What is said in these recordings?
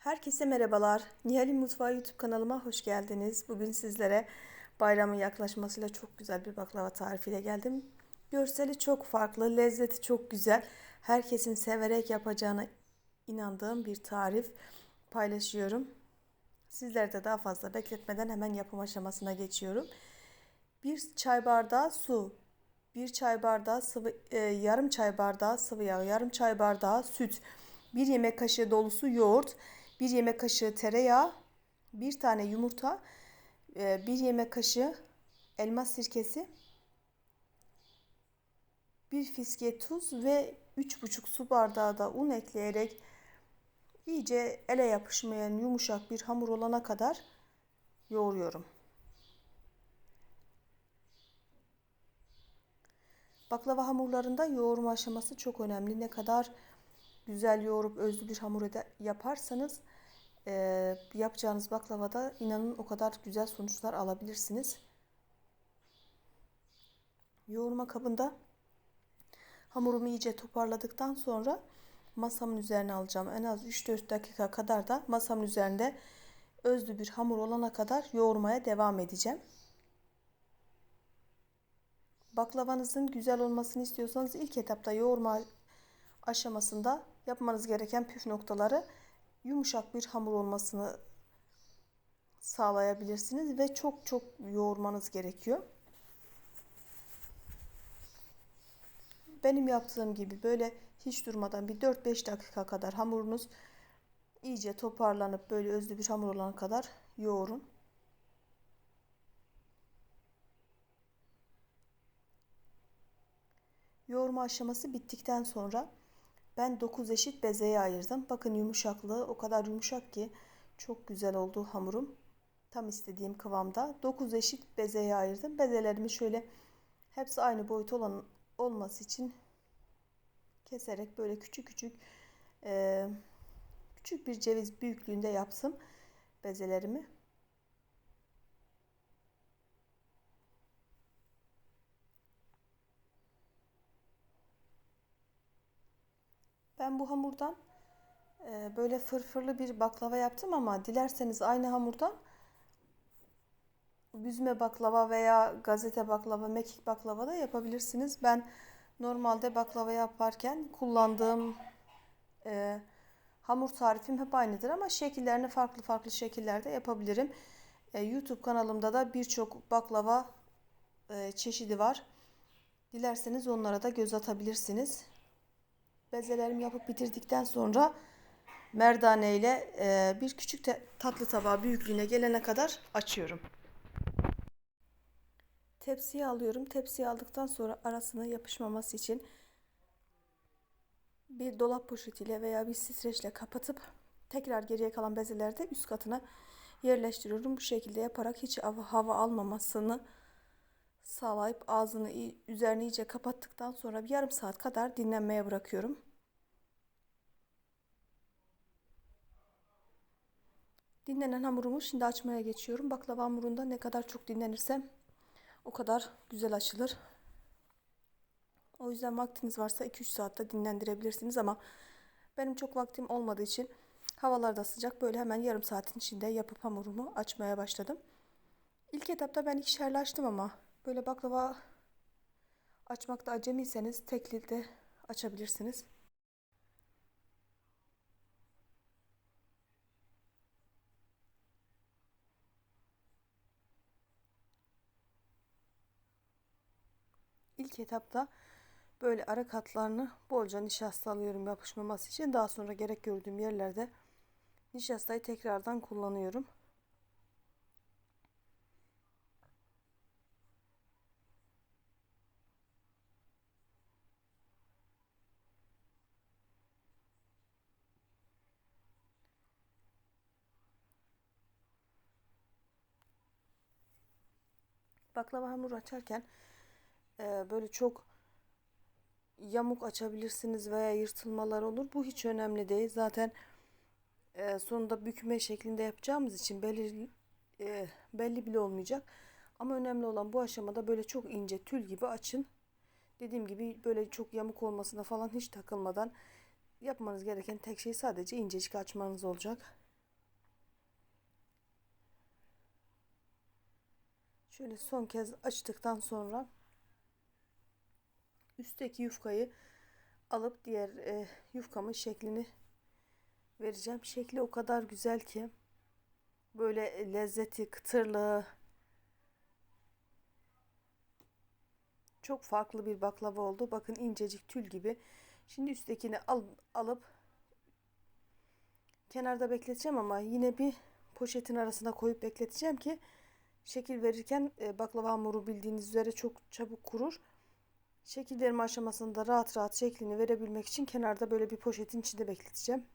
Herkese merhabalar. Nihal'in Mutfağı YouTube kanalıma hoş geldiniz. Bugün sizlere bayramın yaklaşmasıyla çok güzel bir baklava tarifiyle geldim. Görseli çok farklı, lezzeti çok güzel. Herkesin severek yapacağına inandığım bir tarif paylaşıyorum. Sizleri de daha fazla bekletmeden hemen yapım aşamasına geçiyorum. Bir çay bardağı su, bir çay bardağı sıvı, e, yarım çay bardağı sıvı yağ, yarım çay bardağı süt, bir yemek kaşığı dolusu yoğurt, bir yemek kaşığı tereyağı, bir tane yumurta, e, bir yemek kaşığı elma sirkesi, bir fiske tuz ve 3,5 su bardağı da un ekleyerek iyice ele yapışmayan yumuşak bir hamur olana kadar yoğuruyorum. Baklava hamurlarında yoğurma aşaması çok önemli. Ne kadar güzel yoğurup özlü bir hamur yaparsanız e, yapacağınız baklavada inanın o kadar güzel sonuçlar alabilirsiniz. Yoğurma kabında hamurumu iyice toparladıktan sonra masamın üzerine alacağım. En az 3-4 dakika kadar da masamın üzerinde özlü bir hamur olana kadar yoğurmaya devam edeceğim. Baklavanızın güzel olmasını istiyorsanız ilk etapta yoğurma aşamasında yapmanız gereken püf noktaları yumuşak bir hamur olmasını sağlayabilirsiniz ve çok çok yoğurmanız gerekiyor. Benim yaptığım gibi böyle hiç durmadan bir 4-5 dakika kadar hamurunuz iyice toparlanıp böyle özlü bir hamur olana kadar yoğurun. Yoğurma aşaması bittikten sonra ben 9 eşit bezeye ayırdım. Bakın yumuşaklığı o kadar yumuşak ki çok güzel oldu hamurum. Tam istediğim kıvamda. 9 eşit bezeye ayırdım. Bezelerimi şöyle hepsi aynı boyut olan olması için keserek böyle küçük küçük e, küçük bir ceviz büyüklüğünde yapsın bezelerimi. Ben bu hamurdan e, böyle fırfırlı bir baklava yaptım ama dilerseniz aynı hamurdan büzme baklava veya gazete baklava, mekik baklava da yapabilirsiniz. Ben normalde baklava yaparken kullandığım e, hamur tarifim hep aynıdır ama şekillerini farklı farklı şekillerde yapabilirim. E, YouTube kanalımda da birçok baklava e, çeşidi var. Dilerseniz onlara da göz atabilirsiniz. Bezelerimi yapıp bitirdikten sonra merdane ile e, bir küçük tatlı tabağı büyüklüğüne gelene kadar açıyorum. Tepsiye alıyorum. Tepsiye aldıktan sonra arasına yapışmaması için bir dolap poşetiyle veya bir streçle kapatıp tekrar geriye kalan bezeleri de üst katına yerleştiriyorum. Bu şekilde yaparak hiç hava, hava almamasını sağlayıp ağzını üzerine iyice kapattıktan sonra bir yarım saat kadar dinlenmeye bırakıyorum. Dinlenen hamurumu şimdi açmaya geçiyorum. Baklava hamurunda ne kadar çok dinlenirsem o kadar güzel açılır. O yüzden vaktiniz varsa 2-3 saatte dinlendirebilirsiniz ama benim çok vaktim olmadığı için havalar da sıcak. Böyle hemen yarım saatin içinde yapıp hamurumu açmaya başladım. İlk etapta ben ikişerli açtım ama böyle baklava açmakta acemiyseniz tekli açabilirsiniz. İlk etapta böyle ara katlarını bolca nişasta alıyorum yapışmaması için. Daha sonra gerek gördüğüm yerlerde nişastayı tekrardan kullanıyorum. Baklava hamuru açarken e, böyle çok yamuk açabilirsiniz veya yırtılmalar olur. Bu hiç önemli değil. Zaten e, sonunda bükme şeklinde yapacağımız için belli, e, belli bile olmayacak. Ama önemli olan bu aşamada böyle çok ince tül gibi açın. Dediğim gibi böyle çok yamuk olmasına falan hiç takılmadan yapmanız gereken tek şey sadece incecik açmanız olacak. Şöyle son kez açtıktan sonra üstteki yufkayı alıp diğer e, yufkamın şeklini vereceğim. Şekli o kadar güzel ki böyle lezzeti, kıtırlığı çok farklı bir baklava oldu. Bakın incecik tül gibi. Şimdi üsttekini al, alıp kenarda bekleteceğim ama yine bir poşetin arasına koyup bekleteceğim ki şekil verirken e, baklava hamuru bildiğiniz üzere çok çabuk kurur. Şekil verme aşamasında rahat rahat şeklini verebilmek için kenarda böyle bir poşetin içinde bekleteceğim.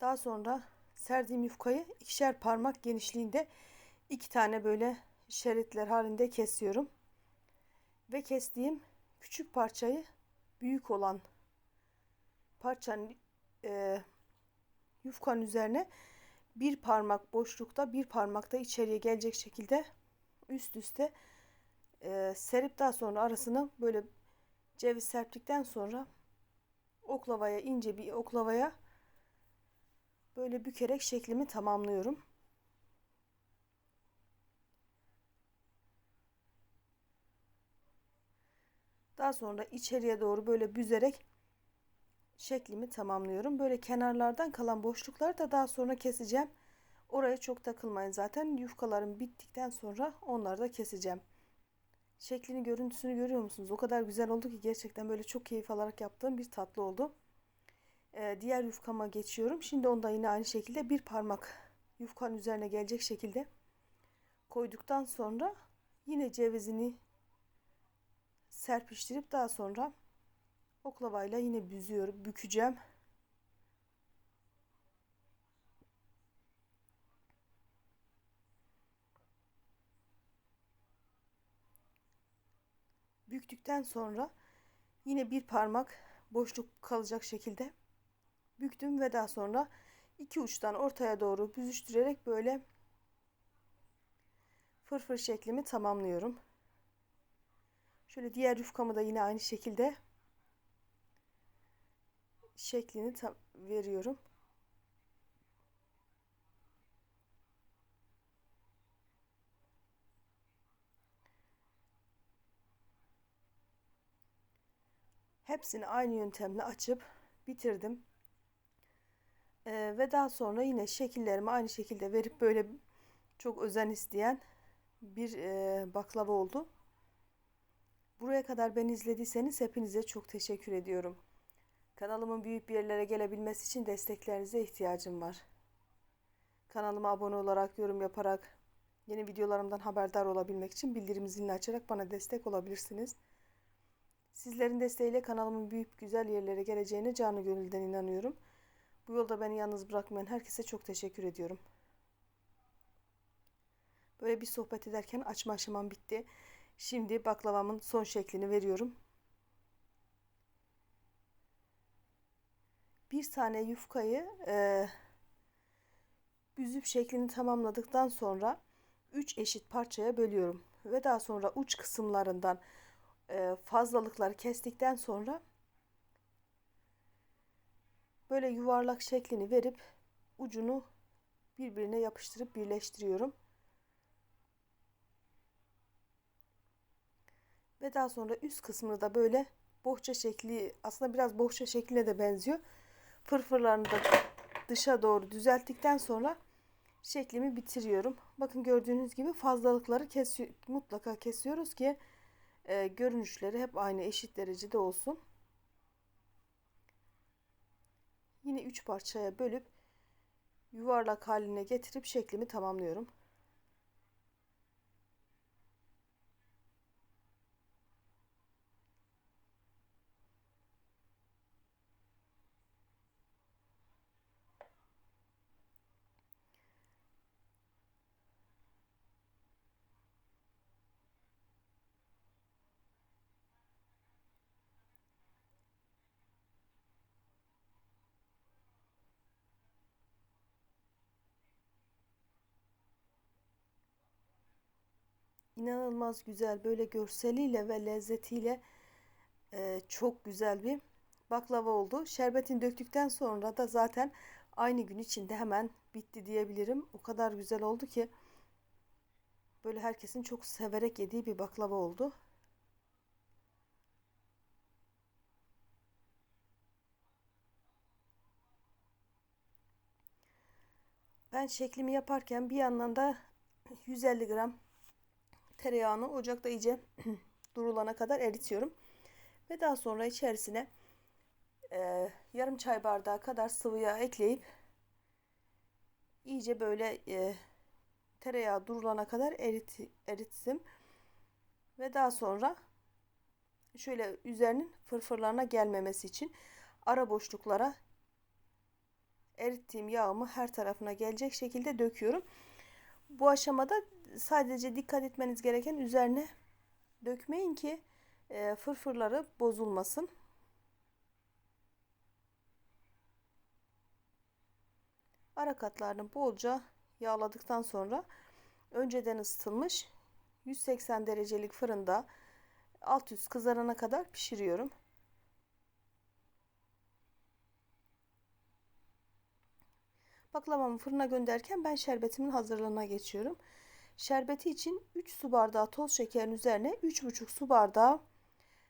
Daha sonra serdiğim yufkayı ikişer parmak genişliğinde iki tane böyle şeritler halinde kesiyorum. Ve kestiğim küçük parçayı büyük olan parçanın e, yufkanın üzerine bir parmak boşlukta bir parmakta içeriye gelecek şekilde üst üste e, serip daha sonra arasını böyle ceviz serptikten sonra oklavaya ince bir oklavaya böyle bükerek şeklimi tamamlıyorum. Daha sonra içeriye doğru böyle büzerek şeklimi tamamlıyorum. Böyle kenarlardan kalan boşlukları da daha sonra keseceğim. Oraya çok takılmayın zaten. Yufkalarım bittikten sonra onları da keseceğim. Şeklini, görüntüsünü görüyor musunuz? O kadar güzel oldu ki gerçekten böyle çok keyif alarak yaptığım bir tatlı oldu. Ee, diğer yufkama geçiyorum. Şimdi onda yine aynı şekilde bir parmak yufkanın üzerine gelecek şekilde koyduktan sonra yine cevizini serpiştirip daha sonra oklavayla yine büzüyorum, bükeceğim. Büktükten sonra yine bir parmak boşluk kalacak şekilde büktüm ve daha sonra iki uçtan ortaya doğru büzüştürerek böyle fırfır şeklimi tamamlıyorum. Şöyle diğer yufkamı da yine aynı şekilde şeklini veriyorum. Hepsini aynı yöntemle açıp bitirdim. Ee, ve daha sonra yine şekillerimi aynı şekilde verip böyle çok özen isteyen bir e, baklava oldu. Buraya kadar beni izlediyseniz hepinize çok teşekkür ediyorum. Kanalımın büyük bir yerlere gelebilmesi için desteklerinize ihtiyacım var. Kanalıma abone olarak, yorum yaparak, yeni videolarımdan haberdar olabilmek için bildirim zilini açarak bana destek olabilirsiniz. Sizlerin desteğiyle kanalımın büyük güzel yerlere geleceğine canı gönülden inanıyorum. Bu yolda beni yalnız bırakmayan herkese çok teşekkür ediyorum. Böyle bir sohbet ederken açma aşamam bitti. Şimdi baklavamın son şeklini veriyorum. Bir tane yufkayı e, büzüp şeklini tamamladıktan sonra 3 eşit parçaya bölüyorum. Ve daha sonra uç kısımlarından e, fazlalıkları kestikten sonra böyle yuvarlak şeklini verip ucunu birbirine yapıştırıp birleştiriyorum. Ve daha sonra üst kısmını da böyle bohça şekli aslında biraz bohça şekline de benziyor. Fırfırlarını da dışa doğru düzelttikten sonra şeklimi bitiriyorum. Bakın gördüğünüz gibi fazlalıkları kesiyor, mutlaka kesiyoruz ki e, görünüşleri hep aynı eşit derecede olsun. Yine 3 parçaya bölüp yuvarlak haline getirip şeklimi tamamlıyorum. İnanılmaz güzel böyle görseliyle ve lezzetiyle e, çok güzel bir baklava oldu. Şerbetini döktükten sonra da zaten aynı gün içinde hemen bitti diyebilirim. O kadar güzel oldu ki Böyle herkesin çok severek yediği bir baklava oldu. Ben şeklimi yaparken bir yandan da 150 gram tereyağını ocakta iyice durulana kadar eritiyorum. Ve daha sonra içerisine e, yarım çay bardağı kadar sıvı yağ ekleyip iyice böyle e, tereyağı durulana kadar erit, erittim. Ve daha sonra şöyle üzerinin fırfırlarına gelmemesi için ara boşluklara erittiğim yağımı her tarafına gelecek şekilde döküyorum. Bu aşamada sadece dikkat etmeniz gereken üzerine dökmeyin ki e, fırfırları bozulmasın. Ara katlarını bolca yağladıktan sonra önceden ısıtılmış 180 derecelik fırında alt üst kızarana kadar pişiriyorum. Baklavamı fırına gönderirken ben şerbetimin hazırlığına geçiyorum. Şerbeti için 3 su bardağı toz şekerin üzerine 3,5 su bardağı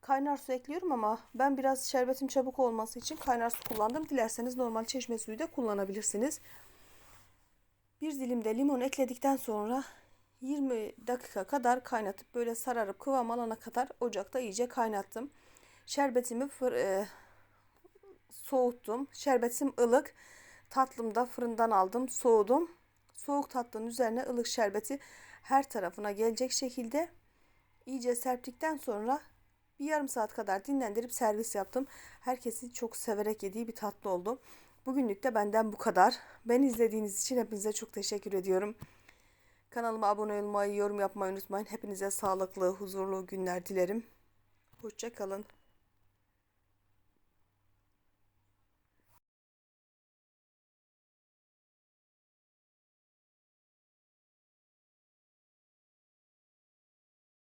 kaynar su ekliyorum ama ben biraz şerbetim çabuk olması için kaynar su kullandım. Dilerseniz normal çeşme suyu da kullanabilirsiniz. Bir dilim de limon ekledikten sonra 20 dakika kadar kaynatıp böyle sararıp kıvam alana kadar ocakta iyice kaynattım. Şerbetimi fır, e, soğuttum. Şerbetim ılık. Tatlım da fırından aldım, soğudum. Soğuk tatlının üzerine ılık şerbeti her tarafına gelecek şekilde iyice serptikten sonra bir yarım saat kadar dinlendirip servis yaptım. Herkesin çok severek yediği bir tatlı oldu. Bugünlük de benden bu kadar. Ben izlediğiniz için hepinize çok teşekkür ediyorum. Kanalıma abone olmayı, yorum yapmayı unutmayın. Hepinize sağlıklı, huzurlu günler dilerim. Hoşçakalın.